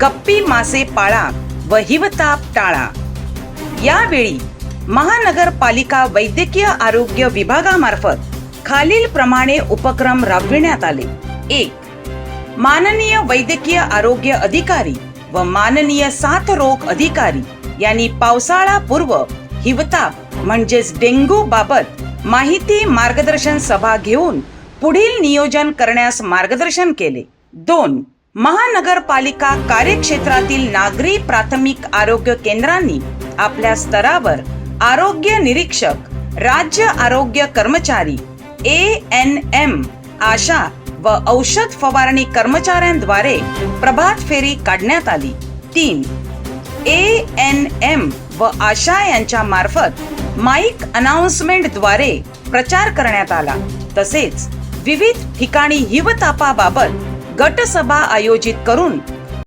गप्पी मासे पाळा व हिवताप टाळा. यावेळी महानगरपालिका वैद्यकीय आरोग्य विभागामार्फत खालील प्रमाणे उपक्रम राबविण्यात आले. एक माननीय वैद्यकीय आरोग्य अधिकारी व माननीय साथरोग अधिकारी यांनी पावसाळा पूर्व हिवताप म्हणजेच डेंग्यू बाबत माहिती मार्गदर्शन सभा घेऊन पुढील नियोजन करण्यास मार्गदर्शन केले. दोन महानगरपालिका कार्यक्षेत्रातील नागरी प्राथमिक आरोग्य केंद्रांनी आपल्या स्तरावर आरोग्य निरीक्षक राज्य आरोग्य कर्मचारी ए एन एम आशा व औषध फवारणी कर्मचाऱ्यांद्वारे प्रभात फेरी काढण्यात आली. तीन ए एन एम व आशा यांच्या मार्फत माईक अनाउन्समेंटद्वारे प्रचार करण्यात आला. तसेच विविध ठिकाणी हिवतापाबाबत गटसभा आयोजित करून